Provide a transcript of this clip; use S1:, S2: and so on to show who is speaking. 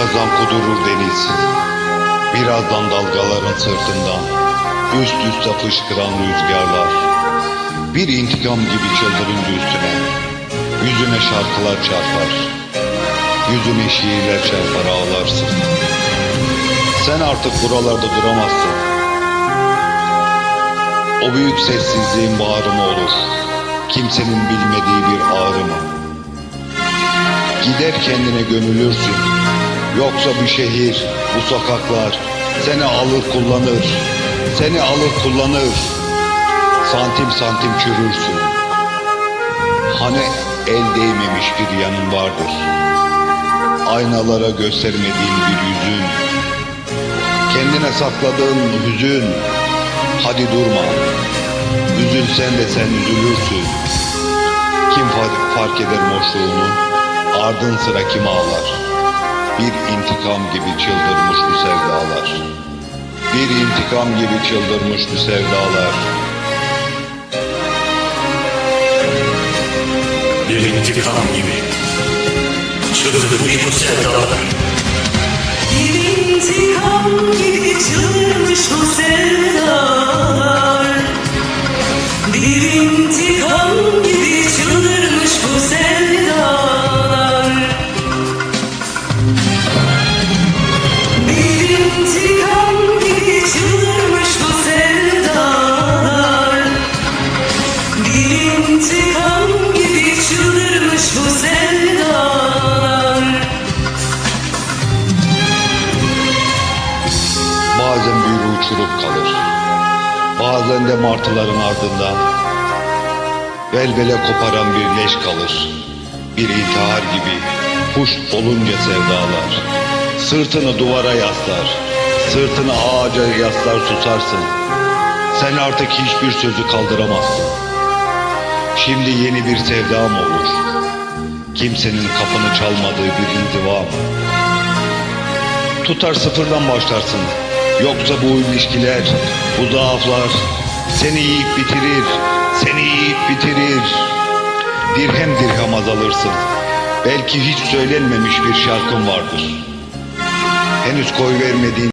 S1: Birazdan kudurur deniz. Birazdan dalgaların sırtından üst üste fışkıran rüzgarlar. Bir intikam gibi çıldırınca üstüne yüzüne şarkılar çarpar. Yüzüne şiirler çarpar ağlarsın. Sen artık buralarda duramazsın. O büyük sessizliğin bağrı mı olur? Kimsenin bilmediği bir ağrı? Gider kendine gömülürsün. Yoksa bir şehir, bu sokaklar seni alır kullanır. Seni alır kullanır. Santim santim çürürsün. Hani el değmemiş bir yanın vardır. Aynalara göstermediğin bir yüzün. Kendine sakladığın hüzün. Hadi durma. Üzülsen de sen üzülürsün. Kim fa- fark eder boşluğunu? Ardın sıra kim ağlar? Bir intikam gibi çıldırmış bu sevdalar. Bir intikam gibi çıldırmış bu sevdalar.
S2: Bir intikam gibi Çıldırmış bu sevdalar
S3: Bir intikam gibi çıldırmış bu sevdalar
S1: uçurup kalır. Bazen de martıların ardından velvele koparan bir leş kalır. Bir intihar gibi kuş olunca sevdalar. Sırtını duvara yaslar. Sırtını ağaca yaslar susarsın. Sen artık hiçbir sözü kaldıramazsın. Şimdi yeni bir sevda mı olur? Kimsenin kapını çalmadığı bir inziva mı? Tutar sıfırdan başlarsın. Yoksa bu ilişkiler, bu zaaflar seni yiyip bitirir, seni yiyip bitirir. Dirhem dirhem azalırsın. Belki hiç söylenmemiş bir şarkın vardır. Henüz koy vermediğin